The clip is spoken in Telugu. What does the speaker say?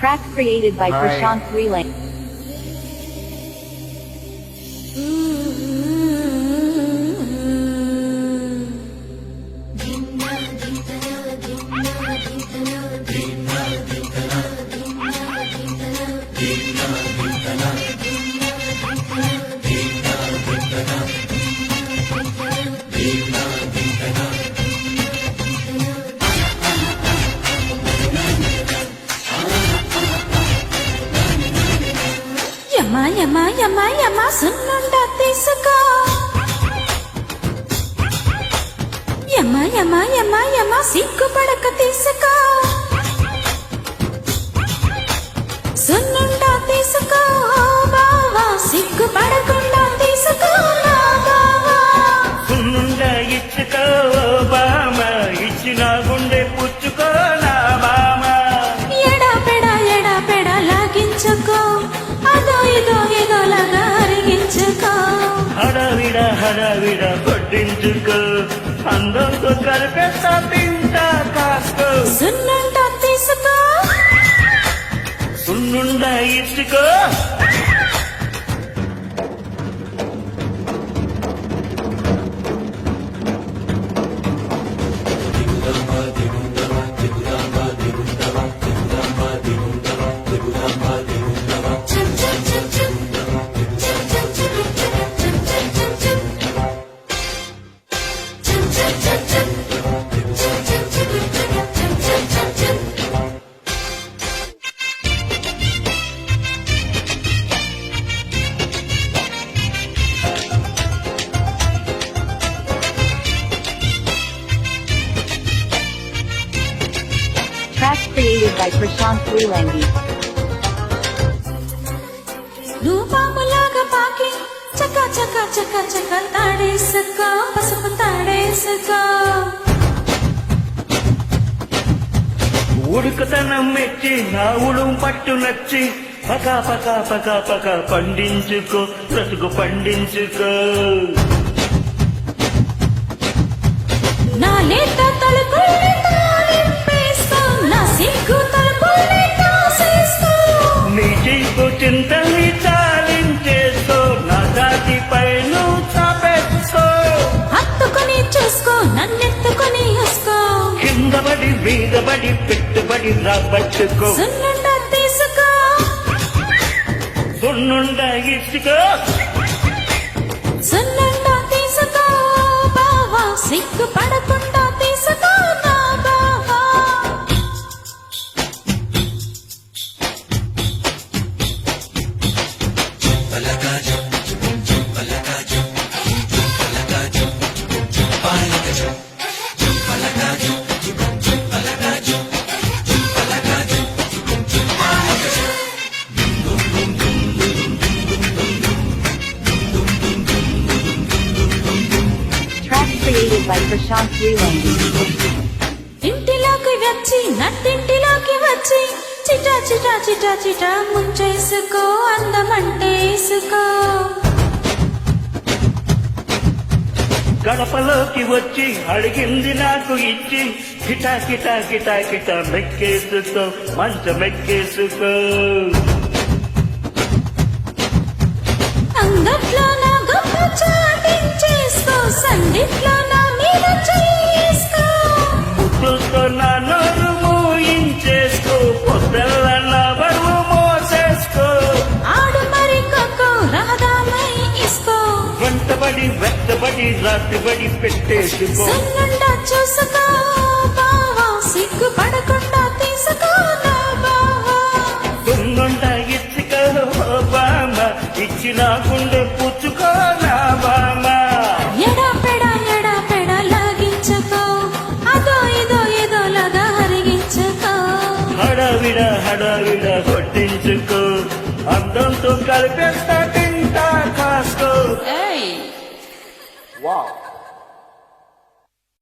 Track created by Prashant right. యమ యమ యమ సున్నుండ తీసుకో. యమ యమ యమ యమ సిగ్గుపడక తీసుకో. హడవిడ హడవిడ కొట్టించుకో అందంతో కలిపేస్తా తింటా కాసుకో సున్నుండ created by Prashant Freelangi. నువ్వు పాములాగా పాకి తాడేసుకో పసుపు తాడేసుకో ఉడుకుతనం మెచ్చి నా ఉడుం పట్టు నచ్చి పక పక పక పక పండించుకో బ్రతుకు పండించుకో నా లేత తలుపుల్ని మీద పడి పెట్టుబడి రాబట్టుకో సున్నుండ తీసుకో సున్నుండ ఇచ్చుకో by Prashant Freelangi. ఇంటిలోకి వచ్చి నట్టింటిలోకి వచ్చి చిటా చిటా చిటా చిటా ముంచేసుకో అందమంటే వేసుకో గడపలోకి వచ్చి అడిగింది నాకు ఇచ్చి కిటా కిటా కిటా కిటా మెక్కేసుకో మంచం ఎక్కేసుకో నా నోరు మూయించేసుకో పొద్దల్ల నా బరువు మోసేసుకో ఆడు మరి కొక్కో రహదామై ఇసుకో వెంటబడి వెంటబడి రాత్రిబడి పెట్టేసుకో. చూసుకో. హడవిడ కొట్టించుకో. అందంతో కలిపేస్తా తింటా ఏయ్. Wow.